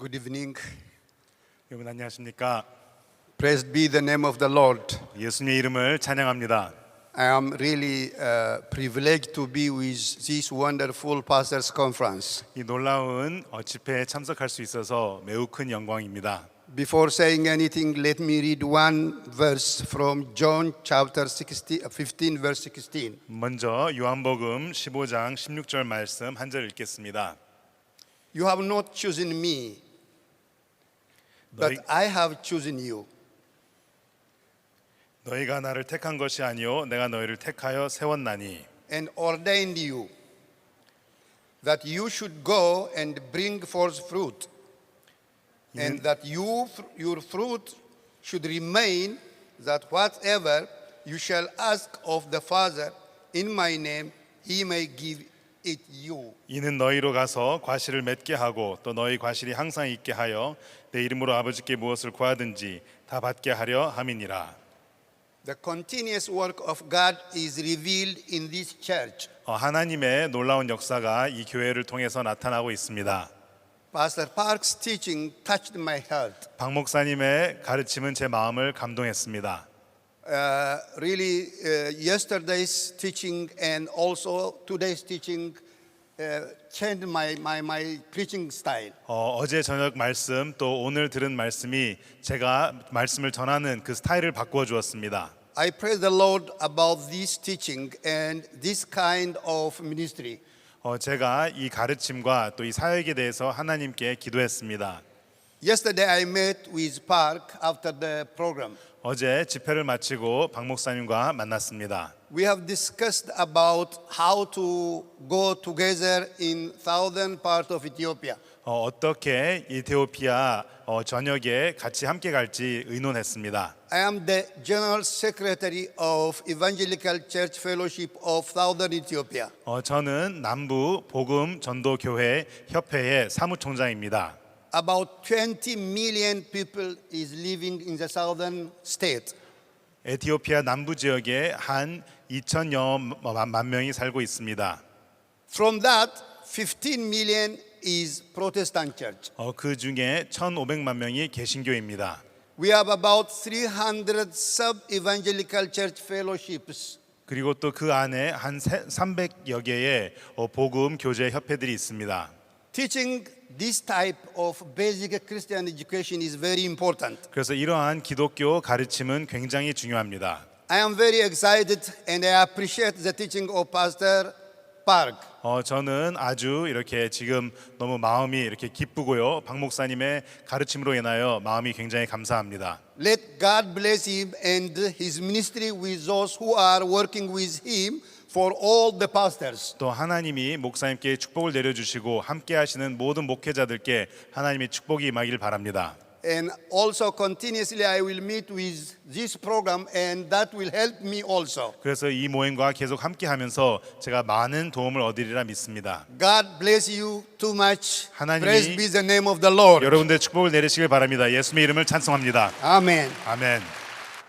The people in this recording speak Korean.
Good evening. 여러분 안녕하십니까? Praised be the name of the Lord. 예수님의 이름을 찬양합니다. I am really uh, privileged to be with this wonderful pastors conference. 이 놀라운 어, 집회에 참석할 수 있어서 매우 큰 영광입니다. Before saying anything, let me read one verse from John chapter 16, uh, 15, verse 16. 먼저 요한복음 15장 16절 말씀 한 절 읽겠습니다. You have not chosen me, 너희, I have chosen you 너희가 나를 택한 것이 아니요 내가 너희를 택하여 세웠나니 and ordained you that you should go and bring forth fruit, and that you, your fruit should remain, that whatever you shall ask of the Father in my name, he may give 이는 너희로 가서 과실을 맺게 하고 또 너희 과실이 항상 있게 하여 내 이름으로 아버지께 무엇을 구하든지 다 받게 하려 함이니라. The continuous work of God is revealed in this church. 어, 하나님의 놀라운 역사가 이 교회를 통해서 나타나고 있습니다. Pastor Park's teaching touched my heart. 박 목사님의 가르침은 제 마음을 감동했습니다. Uh, really, uh, yesterday's teaching and also today's teaching uh, changed my, my, my preaching style. 어, 어제 저녁 말씀 또 오늘 들은 말씀이 제가 말씀을 전하는 그 스타일을 바꾸어 주었습니다. I praise the Lord about this teaching and this kind of ministry. 어, 제가 이 가르침과 또 이 사역에 대해서 하나님께 기도했습니다. Yesterday, I met with Park after the program. 어제 집회를 마치고 박 목사님과 만났습니다. We have discussed about how to go together in southern part of Ethiopia. 어, 어떻게 이태오피아 어, 전역에 같이 함께 갈지 의논했습니다. I am the General Secretary of Evangelical Church Fellowship of Southern Ethiopia. 어, 저는 남부 복음 전도 교회 협회의 사무총장입니다. About 20 million people is living in the southern state. 에티오피아 남부 지역에 한 2천여 만 명이 살고 있습니다. From that, 15 million is Protestant church. 어, 그 중에 1,500만 명이 개신교입니다. We have about 300 sub-evangelical church fellowships. 그리고 또 그 안에 한 300여 개의 어, 복음 교제 협회들이 있습니다. Teaching this type of basic Christian education is very important. 그래서 이러한 기독교 가르침은 굉장히 중요합니다. I am very excited and I appreciate the teaching of Pastor Park. 어, 저는 아주 이렇게 지금 너무 마음이 이렇게 기쁘고요. 박 목사님의 가르침으로 인하여 마음이 굉장히 감사합니다. Let God bless him and his ministry with those who are working with him for all the pastors. 또 하나님이 목사님께 축복을 내려주시고 함께 하시는 모든 목회자들께 하나님의 축복이 임하기를 바랍니다. And also continuously I will meet with this program and that will help me also. 그래서 이 모임과 계속 함께 하면서 제가 많은 도움을 얻으리라 믿습니다. God bless you too much. 하나님이 Praise be the name of the Lord. 여러분들 축복을 내리시길 바랍니다. 예수님의 이름을 찬송합니다. Amen. 아멘.